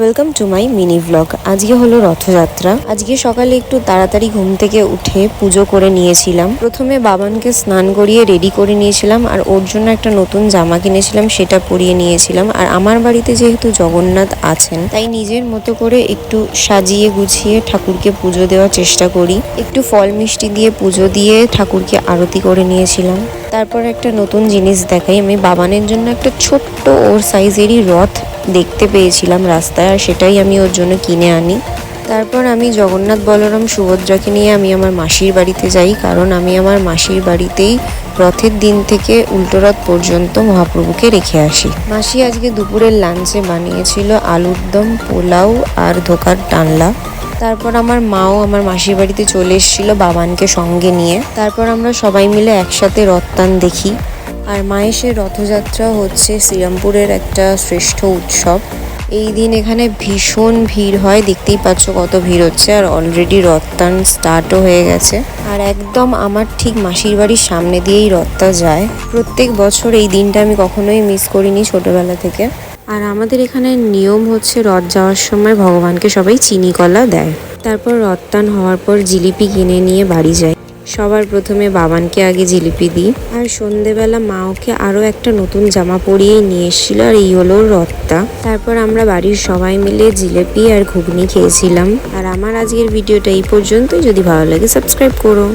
Welcome to my mini blog আজকে হলো রথযাত্রা। আজকে সকালে একটু তাড়াতাড়ি ঘুম থেকে উঠে পুজো করে নিয়েছিলাম। প্রথমে বাবানকে স্নান করিয়ে রেডি করে নিয়েছিলাম আর ওর জন্য একটা নতুন জামা কিনেছিলাম, সেটা পরিয়ে নিয়েছিলাম। আর আমার বাড়িতে যেহেতু জগন্নাথ আছেন, তাই নিজের মতো করে একটু সাজিয়ে গুছিয়ে ঠাকুরকে পুজো দেওয়ার চেষ্টা করি। একটু ফল মিষ্টি দিয়ে পুজো দিয়ে ঠাকুরকে আরতি করে নিয়েছিলাম। তারপর একটা নতুন জিনিস দেখাই। আমি বাবানের জন্য একটা ছোট্ট ওর সাইজেরই রথ দেখতে পেয়েছিলাম রাস্তায় আর সেটাই আমি ওর জন্য কিনে আনি। তারপর আমি জগন্নাথ বলরাম সুভদ্রাকে নিয়ে আমি আমার মাসির বাড়িতে যাই, কারণ আমি আমার মাসির বাড়িতেই রথের দিন থেকে উল্টো রথ পর্যন্ত মহাপ্রভুকে রেখে আসি। মাসি আজকে দুপুরের লাঞ্চে বানিয়েছিল আলুর দম, পোলাও আর ধোকার টানলা তারপর আমার মাও আমার মাসির বাড়িতে চলে এসেছিল বাবানকে সঙ্গে নিয়ে। তারপর আমরা সবাই মিলে একসাথে রথটান দেখি। আর মায়েশের রথযাত্রা হচ্ছে শ্রীরামপুরের একটা শ্রেষ্ঠ উৎসব। এই দিন এখানে ভীষণ ভিড় হয়, দেখতেই পাচ্ছ কত ভিড় হচ্ছে আর অলরেডি রথটান স্টার্টও হয়ে গেছে। আর একদম আমার ঠিক মাসির বাড়ির সামনে দিয়েই রথটা যায়। প্রত্যেক বছর এই দিনটা আমি কখনোই মিস করিনি ছোটবেলা থেকে। আর আমাদের এখানে নিয়ম হচ্ছে রথ যাওয়ার সময় ভগবানকে সবাই চিনি কলা দেয়। তারপর রথটান হওয়ার পর জিলিপি কিনে নিয়ে বাড়ি যায়। সবার প্রথমে বাবানকে আগে জিলিপি দিই। আর সন্ধেবেলা মা ওকে আরও একটা নতুন জামা পরিয়েই নিয়ে এসেছিল, আর এই হলো রত্তা তারপর আমরা বাড়ির সবাই মিলে জিলিপি আর ঘুগনি খেয়েছিলাম। আর আমার আজকের ভিডিওটা এই পর্যন্তই। যদি ভালো লাগে সাবস্ক্রাইব করো।